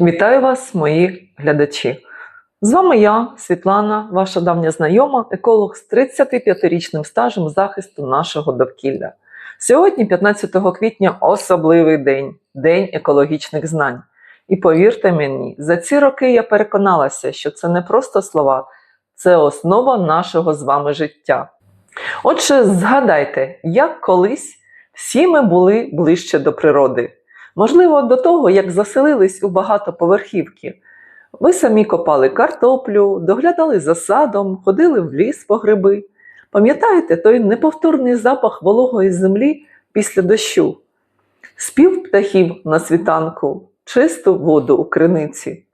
Вітаю вас, мої глядачі! З вами я, Світлана, ваша давня знайома, еколог з 35-річним стажем захисту нашого довкілля. Сьогодні, 15 квітня, особливий день День екологічних знань. І повірте мені, за ці роки я переконалася, що це не просто слова, це основа нашого з вами життя. Отже, згадайте, як колись всі ми були ближче до природи. Можливо, до того, як заселились у багатоповерхівки. Ви самі копали картоплю, доглядали за садом, ходили в ліс по гриби. Пам'ятаєте той неповторний запах вологої землі після дощу, спів птахів на світанку, чисту воду у криниці.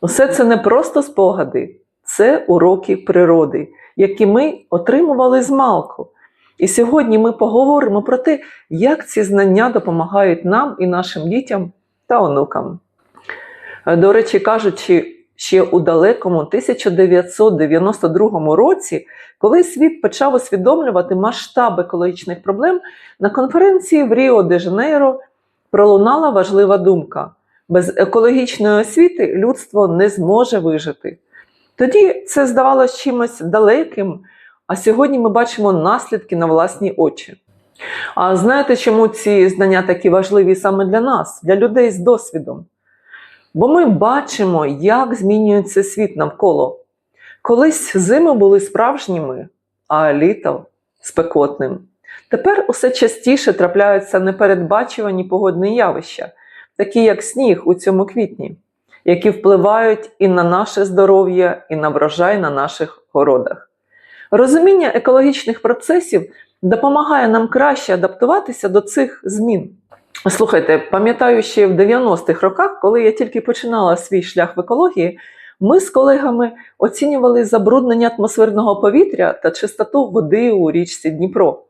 Усе це не просто спогади, це уроки природи, які ми отримували з малку. І сьогодні ми поговоримо про те, як ці знання допомагають нам і нашим дітям та онукам. До речі, кажучи, ще у далекому 1992 році, коли світ почав усвідомлювати масштаб екологічних проблем, на конференції в Ріо де Жанейро пролунала важлива думка: без екологічної освіти людство не зможе вижити. Тоді це здавалося чимось далеким. А сьогодні ми бачимо наслідки на власні очі. А знаєте, чому ці знання такі важливі саме для нас, для людей з досвідом? Бо ми бачимо, як змінюється світ навколо. Колись зими були справжніми, а літо спекотним. Тепер усе частіше трапляються непередбачувані погодні явища, такі як сніг у цьому квітні, які впливають і на наше здоров'я, і на врожай на наших городах. Розуміння екологічних процесів допомагає нам краще адаптуватися до цих змін. Слухайте, пам'ятаю, ще в 90-х роках, коли я тільки починала свій шлях в екології, ми з колегами оцінювали забруднення атмосферного повітря та чистоту води у річці Дніпро.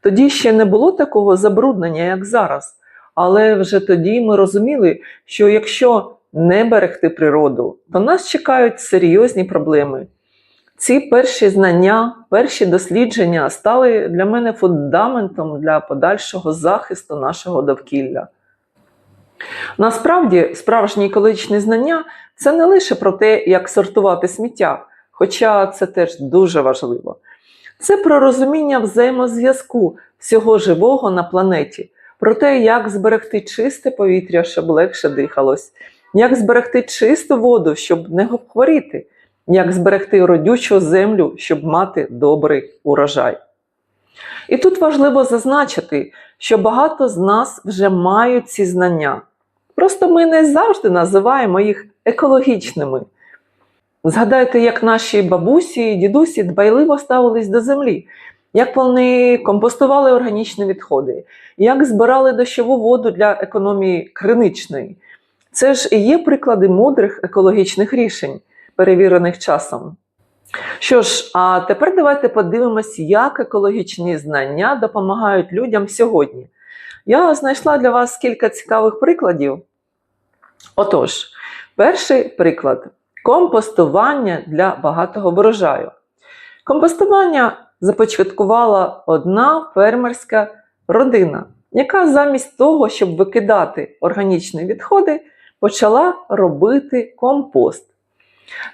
Тоді ще не було такого забруднення, як зараз. Але вже тоді ми розуміли, що якщо не берегти природу, то нас чекають серйозні проблеми. Ці перші знання, перші дослідження стали для мене фундаментом для подальшого захисту нашого довкілля. Насправді, справжні екологічні знання це не лише про те, як сортувати сміття, хоча це теж дуже важливо. Це про розуміння взаємозв'язку всього живого на планеті, про те, як зберегти чисте повітря, щоб легше дихалось, як зберегти чисту воду, щоб не хворіти як зберегти родючу землю, щоб мати добрий урожай. І тут важливо зазначити, що багато з нас вже мають ці знання. Просто ми не завжди називаємо їх екологічними. Згадайте, як наші бабусі і дідусі дбайливо ставились до землі, як вони компостували органічні відходи, як збирали дощову воду для економії криничної. Це ж і є приклади мудрих екологічних рішень перевірених часом. Що ж, а тепер давайте подивимось, як екологічні знання допомагають людям сьогодні. Я знайшла для вас кілька цікавих прикладів. Отож, перший приклад компостування для багатого врожаю. Компостування започаткувала одна фермерська родина, яка замість того, щоб викидати органічні відходи, почала робити компост.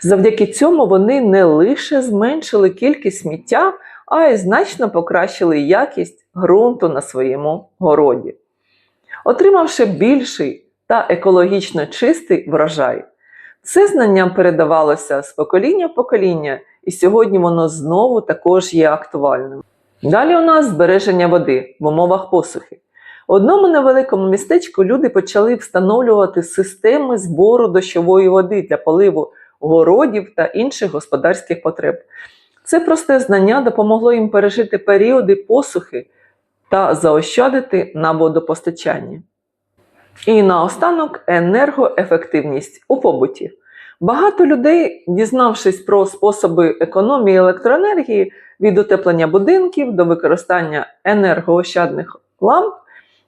Завдяки цьому вони не лише зменшили кількість сміття, а й значно покращили якість ґрунту на своєму городі. Отримавши більший та екологічно чистий врожай, це знання передавалося з покоління в покоління, і сьогодні воно знову також є актуальним. Далі у нас збереження води в умовах посухи. В одному невеликому містечку люди почали встановлювати системи збору дощової води для поливу городів та інших господарських потреб. Це просте знання допомогло їм пережити періоди посухи та заощадити на водопостачанні. І наостанок енергоефективність у побуті. Багато людей, дізнавшись про способи економії електроенергії від утеплення будинків до використання енергоощадних ламп,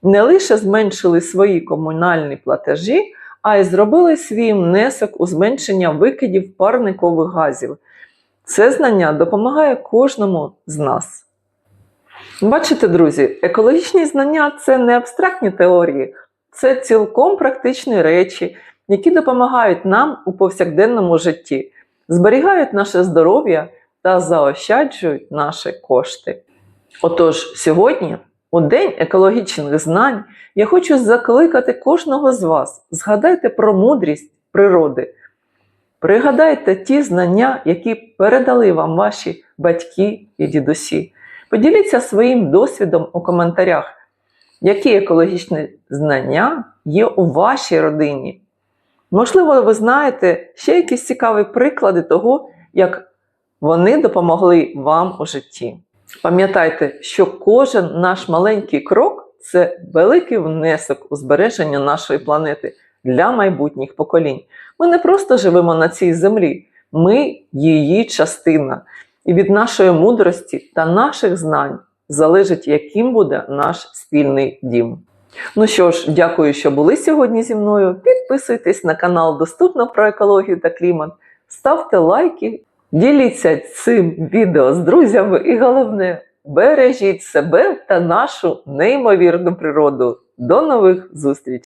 не лише зменшили свої комунальні платежі, а й зробили свій внесок у зменшення викидів парникових газів. Це знання допомагає кожному з нас. Бачите, друзі, екологічні знання це не абстрактні теорії, це цілком практичні речі, які допомагають нам у повсякденному житті, зберігають наше здоров'я та заощаджують наші кошти. Отож, сьогодні, у День екологічних знань, я хочу закликати кожного з вас. Згадайте про мудрість природи. Пригадайте ті знання, які передали вам ваші батьки і дідусі. Поділіться своїм досвідом у коментарях, які екологічні знання є у вашій родині. Можливо, ви знаєте ще якісь цікаві приклади того, як вони допомогли вам у житті. Пам'ятайте, що кожен наш маленький крок це великий внесок у збереження нашої планети для майбутніх поколінь. Ми не просто живемо на цій землі, ми її частина. І від нашої мудрості та наших знань залежить, яким буде наш спільний дім. Ну що ж, дякую, що були сьогодні зі мною. Підписуйтесь на канал Доступно про екологію та клімат, ставте лайки, діліться цим відео з друзями і головне, бережіть себе та нашу неймовірну природу. До нових зустрічей!